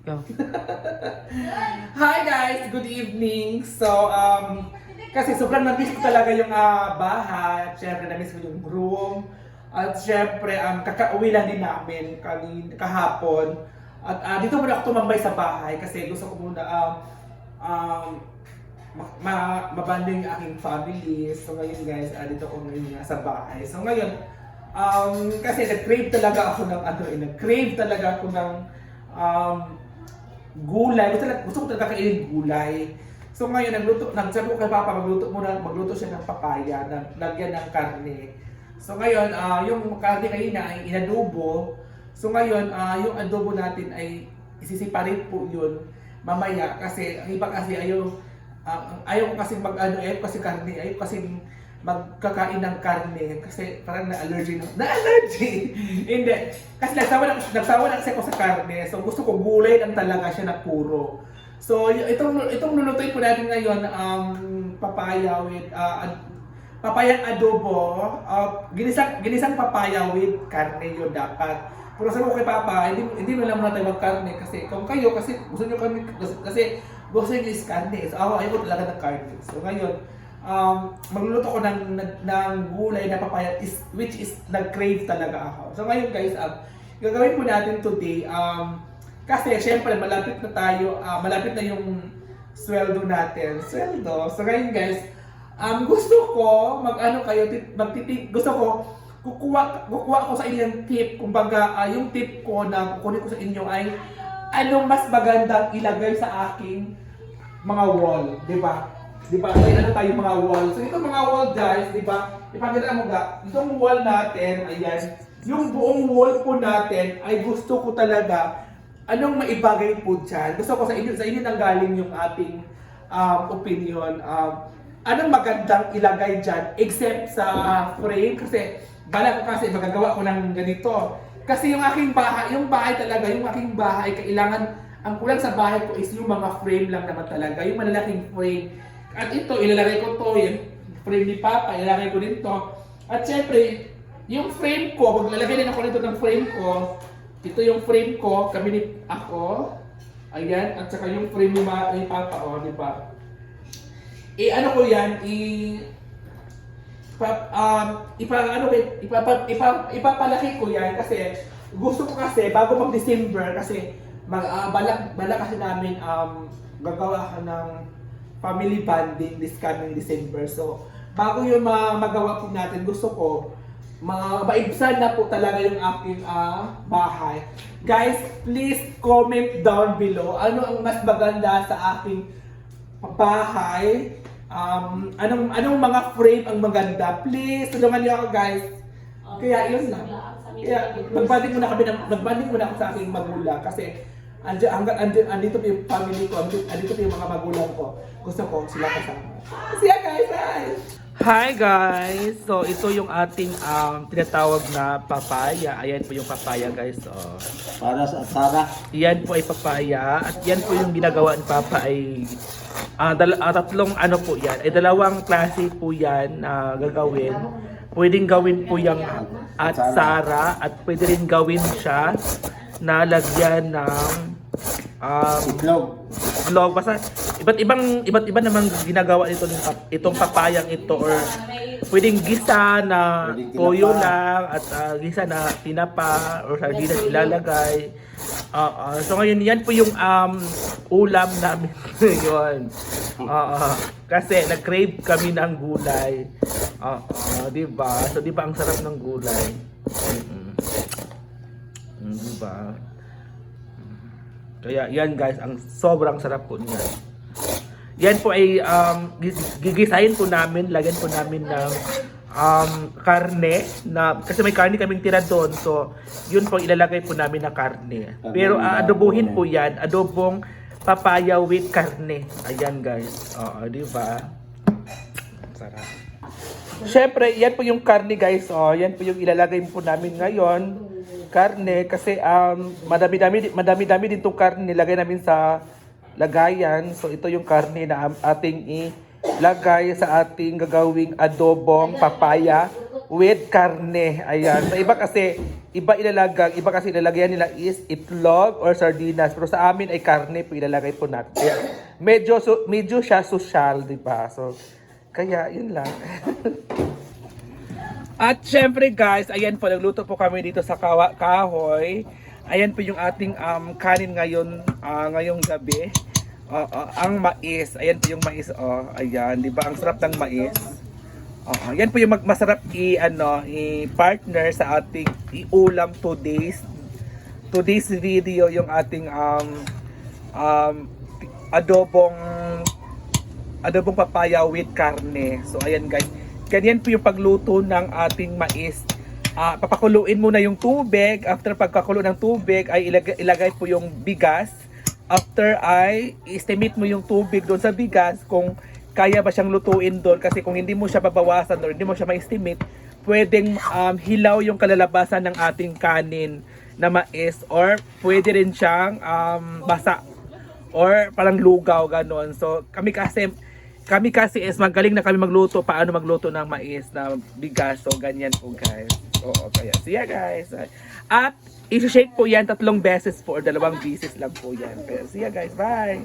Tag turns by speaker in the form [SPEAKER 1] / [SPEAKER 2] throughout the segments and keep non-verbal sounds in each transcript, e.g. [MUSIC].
[SPEAKER 1] Go. [LAUGHS]
[SPEAKER 2] Hi guys! Good evening! So, um, kasi sobrang na-miss ko talaga yung ah, bahay. At syempre, na-miss ko yung room. At syempre, um, kakauwi lang din namin kanin, kahapon. At ah, dito muna ako tumambay sa bahay kasi gusto ko muna um, um, ma- ma- mabanding yung aking family. So ngayon guys, ah, dito ako ngayon nga sa bahay. So ngayon, um, kasi nag-crave talaga ako ng ano, eh, nag-crave talaga ako ng um, gulay. Gusto, gusto ko talaga kainin gulay. So ngayon, nagluto, nagsabi ko kay Papa, magluto muna, magluto siya ng papaya, na, lagyan ng karne. So ngayon, ah, yung karne kanina ay inadobo. So ngayon, ah, yung adobo natin ay isisiparate po yun mamaya kasi ang iba kasi ayaw ah, ayaw kasi mag ano ayaw kasi karne ayaw kasi magkakain ng karne kasi parang na-allergy na na-allergy. [LAUGHS] Hindi. Kasi nagsawa na nagsawa na kasi ako sa karne. So gusto ko gulay lang talaga siya na puro. So itong itong lulutuin po natin ngayon um papaya with uh, ad- papayang adobo uh, ginisang ginisang papaya with karne yun dapat. Pero sabi ko kay Papa, hindi, hindi mo lang muna tayo magkarne kasi kung kayo, kasi gusto nyo kami, kasi, gusto nyo is karne. So ako, ayaw talaga ng karne. So ngayon, um, magluluto ko ng, ng, gulay na papaya is, which is nag-crave talaga ako. So ngayon guys, um, gagawin po natin today, um, kasi syempre malapit na tayo, ah, malapit na yung sweldo natin. Sweldo. So ngayon guys, um, gusto ko mag-ano kayo, tit- magtitik, gusto ko kukuha, kukuha ko sa yung tip. Kumbaga, ah, yung tip ko na kukunin ko sa inyo ay anong mas magandang ilagay sa aking mga wall, di ba? Di ba? May ano tayo mga wall. So, itong mga wall guys, di ba? Ipakita mo ga, itong wall natin, ayan, yung buong wall po natin ay gusto ko talaga anong maibagay po dyan. Gusto ko sa inyo, sa inyo nang galing yung ating um, opinion. Um, anong magandang ilagay dyan except sa frame kasi bala ko kasi magagawa ko ng ganito. Kasi yung aking bahay, yung bahay talaga, yung aking bahay, kailangan, ang kulang sa bahay ko is yung mga frame lang naman talaga, yung malalaking frame. At ito, ilalagay ko to, yung frame ni Papa, ilalagay ko din to. At syempre, yung frame ko, maglalagay din ako nito ng frame ko, ito yung frame ko, kami ni ako, ayan, at saka yung frame ni, Ma, ni Papa, oh, di ba? Eh, ano ko yan, i pa, um, ipa, ano, ipa, ipa, ipa, ipapalaki ko yan kasi gusto ko kasi bago mag December kasi mag, ah, balak, balak kasi namin um, gagawa ng family bonding this coming December. So, bago yung ma magawa po natin, gusto ko ma maibsan na po talaga yung aking ah, bahay. Guys, please comment down below ano ang mas maganda sa aking bahay. Um, anong anong mga frame ang maganda? Please, tulungan niyo ako guys. Kaya yun lang. Kaya magbanding muna kami ng magbanding muna ako sa aking magulang kasi andi hanggang andi, andito po yung family ko, andito, andito po yung mga magulang ko. Gusto ko sila kasama. Siya guys, hi! Hi guys! So ito yung ating um, tinatawag na papaya. Ayan po yung papaya guys. Oh.
[SPEAKER 3] Para sa Sara.
[SPEAKER 2] Yan po ay papaya at yan po yung ginagawa ni Papa ay ah, dal- ah, tatlong ano po yan. Ay dalawang klase po yan na gagawin. Pwedeng gawin po yung at Sara at pwede rin gawin siya na lagyan ng um,
[SPEAKER 3] Itlog.
[SPEAKER 2] vlog basta iba't ibang iba't iba namang ginagawa nito itong papayang ito or pwedeng gisa na
[SPEAKER 3] Pwedeng
[SPEAKER 2] toyo lang at ah, gisa na tinapa or sardinas ilalagay. Ah, ah. so ngayon yan po yung um, ulam namin ngayon. Ah, ah. kasi nag-crave kami ng gulay. Ah, ah, 'di ba? So 'di ba ang sarap ng gulay? Mm-mm. Mm, 'di ba? Kaya yan guys, ang sobrang sarap po niyan. Yan po ay um, gis- gigisahin po namin, lagyan po namin ng um, karne na kasi may karne kaming tira doon. So, yun po ilalagay po namin na karne. Pero adobuhin
[SPEAKER 3] baboy.
[SPEAKER 2] po yan, adobong papaya with karne. Ayan guys. Oo, di ba? Sarap. Siyempre, yan po yung karne guys. Oh, yan po yung ilalagay po namin ngayon. Karne kasi um madami-dami madami-dami din tong karne nilagay namin sa lagayan. So ito yung karne na ating ilagay sa ating gagawing adobong papaya with karne. Ayan. Sa iba kasi, iba ilalagay, iba kasi ilalagyan nila is itlog or sardinas. Pero sa amin ay karne po ilalagay po natin. Medyo, so, medyo siya social, di ba? So, kaya yun lang. [LAUGHS] At syempre guys, ayan po, nagluto po kami dito sa kahoy. Ayan po yung ating um, kanin ngayon, ah, ngayong gabi. Oo, ang mais. Ayan po yung mais. Oh, ayan, di ba? Ang sarap ng mais. Oo, yan po yung mag- masarap i ano, i-partner sa ating iulam today's today's video yung ating um um adobong adobong papaya with karne. So ayan guys. Ganyan po yung pagluto ng ating mais. Ah, papakuluin muna yung tubig. After pagkakulo ng tubig ay ilagay, ilagay po yung bigas. After ay estimate mo yung tubig doon sa bigas kung kaya ba siyang lutuin doon kasi kung hindi mo siya babawasan or hindi mo siya ma-estimate, pwedeng um, hilaw yung kalalabasan ng ating kanin na mais or pwede rin siyang um, basa or parang lugaw ganon. So kami kasi kami kasi is magaling na kami magluto paano magluto ng mais na bigas. So ganyan po guys. Oo, kaya siya guys. At i-shake po yan tatlong beses po or dalawang beses lang po yan. Kaya siya guys. Bye!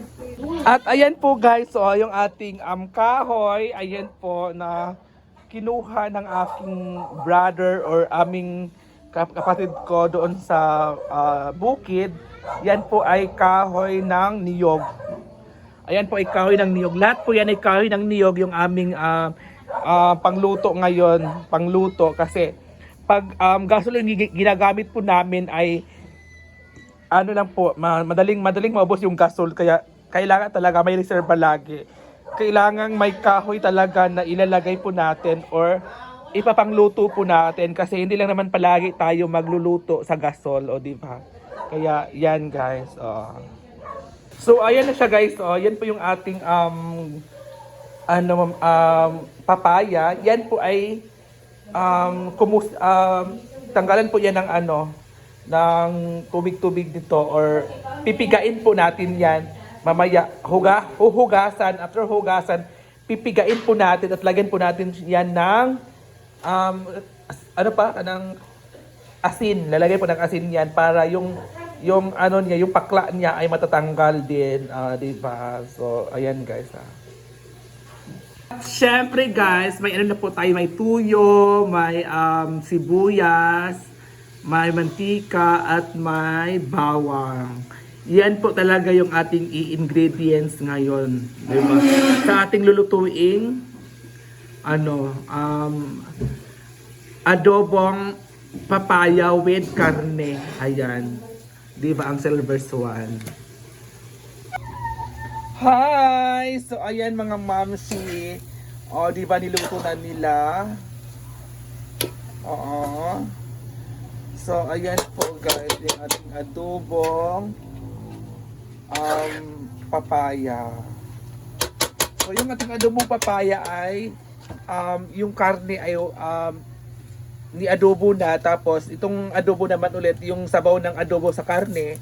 [SPEAKER 2] At ayan po guys, so yung ating um, kahoy, ayan po na kinuha ng aking brother or aming kap- kapatid ko doon sa ah, bukid. Yan po ay kahoy ng niyog. Ayan po ay kahoy ng niyog. Lahat po yan ay kahoy ng niyog yung aming ah, ah, pangluto ngayon. Pangluto kasi pag um, gasoline ginagamit po namin ay ano lang po, ma- madaling madaling maubos yung gasol kaya kailangan talaga may reserve lagi. Kailangan may kahoy talaga na ilalagay po natin or ipapangluto po natin kasi hindi lang naman palagi tayo magluluto sa gasol o di ba? Kaya yan guys. Oh. So ayan na siya guys. Oh, yan po yung ating um ano um papaya. Yan po ay um kumus um tanggalan po yan ng ano ng tubig-tubig dito or pipigain po natin yan mamaya huga huhugasan after hugasan pipigain po natin at lagyan po natin yan ng um ano pa ng asin lalagay po ng asin yan para yung yung ano niya yung pakla niya ay matatanggal din ah, di ba so ayan guys ah. Siyempre guys, may ano na po tayo, may tuyo, may um, sibuyas, may mantika, at may bawang. Yan po talaga yung ating i-ingredients ngayon. Di ba? Sa ating lulutuing, ano, um, adobong papaya with karne. Ayan. Di ba ang silver swan? Hi! So, ayan mga mamsi. O, di ba niluto na nila? Oo. So, ayan po guys, yung ating adobong um, papaya. So, yung ating adobong papaya ay um, yung karne ay um, ni adobo na tapos itong adobo naman ulit yung sabaw ng adobo sa karne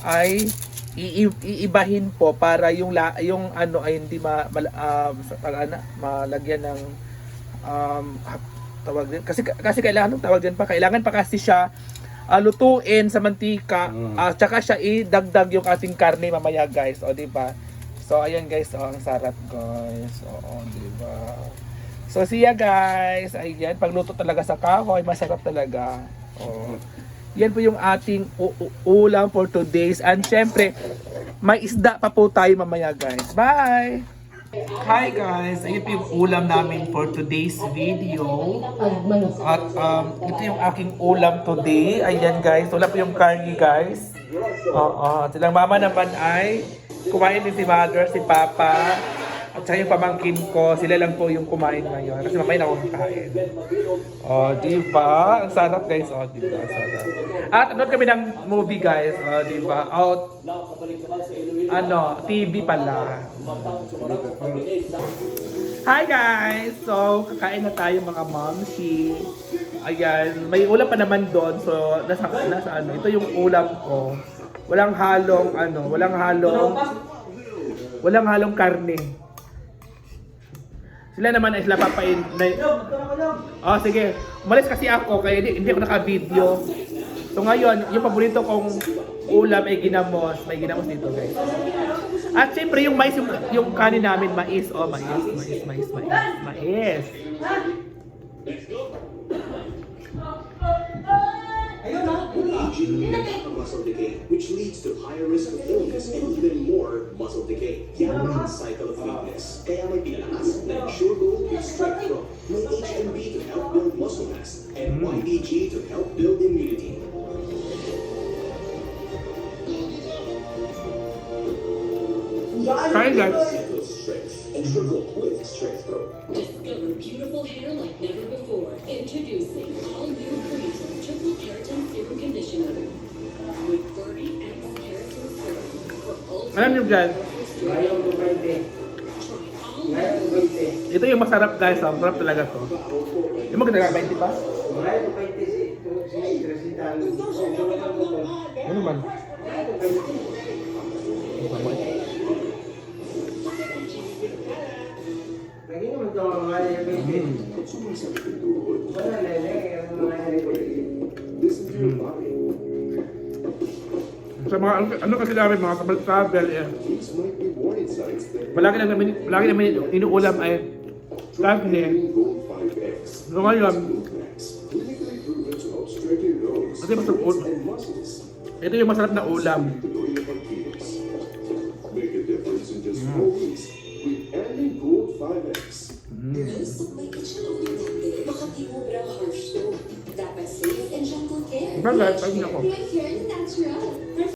[SPEAKER 2] ay ii- iibahin po para yung la, yung ano ay hindi ma, um, sa- pag- ano, malagyan ng um, hap- tawag din kasi kasi kailangan ng tawag din pa? Kailangan pa kasi siya ah, lutuin sa mantika at tsaka siya idagdag yung ating karne mamaya guys. O di ba? So ayan guys. Oh, ang sarap guys. Oo di ba so siya guys ayan pagluto talaga sa kahoy masarap talaga oh yan po yung ating ulam for today's. And syempre, may isda pa po tayo mamaya guys. Bye! Hi guys! Ayun po yung ulam namin for today's video. At um, ito yung aking ulam today. Ayan guys. Wala po yung curry guys. Oo. Silang mama naman ay kumain din si mother, si papa. At saka yung pamangkin ko, sila lang po yung kumain ngayon. Kasi mamaya na ako kakain. Oh, di ba? Ang sarap guys. Oh, di ba? Sarap. At anood kami ng movie guys. Oh, di ba? Out. Ano, TV pala. Hi guys! So, kakain na tayo mga momshi. Ayan, may ulam pa naman doon. So, nasa, nasa ano, ito yung ulam ko. Walang halong, ano, walang halong, walang halong karne. Sila naman ay sila papain. Na, oh, sige. Umalis kasi ako kaya hindi, hindi ako naka-video. So ngayon, yung paborito kong ulam ay ginamos. May ginamos dito guys. At syempre yung mais, yung, yung kanin namin, mais. Oh, mais, mais, mais, mais. Mais.
[SPEAKER 1] Aging muscle decay, which leads to higher risk of illness and even more muscle decay. Yan ang cycle of weakness. Kaya may pinalakas na Ensure Gold with Strength Pro. May HMB to help build muscle mass and YBG to help build immunity.
[SPEAKER 2] Guys.
[SPEAKER 1] Cycle of strength. Ensure Gold with Strength Pro.
[SPEAKER 3] Discover beautiful hair like never before. Introducing
[SPEAKER 2] Alam niyo guys, ito yung masarap guys. Ang talaga to. Yung maganda 20 pa? Ano man? Mga, ano, ano kasi namin mga travel eh. Palagi lang namin, palagi namin inuulam ay karne.
[SPEAKER 1] Gold 5X.
[SPEAKER 2] So ngayon, Kasi masarap ulam. ito yung masarap na ulam.
[SPEAKER 1] Tuloy na pagkilos. Make a difference in just four weeks with Andy Gold 5X.
[SPEAKER 3] Gusto may kitchen Baka di mo bra harsh to. Dapat safe and gentle care.
[SPEAKER 2] Bagay, pag ako.
[SPEAKER 4] Pure Care Natural.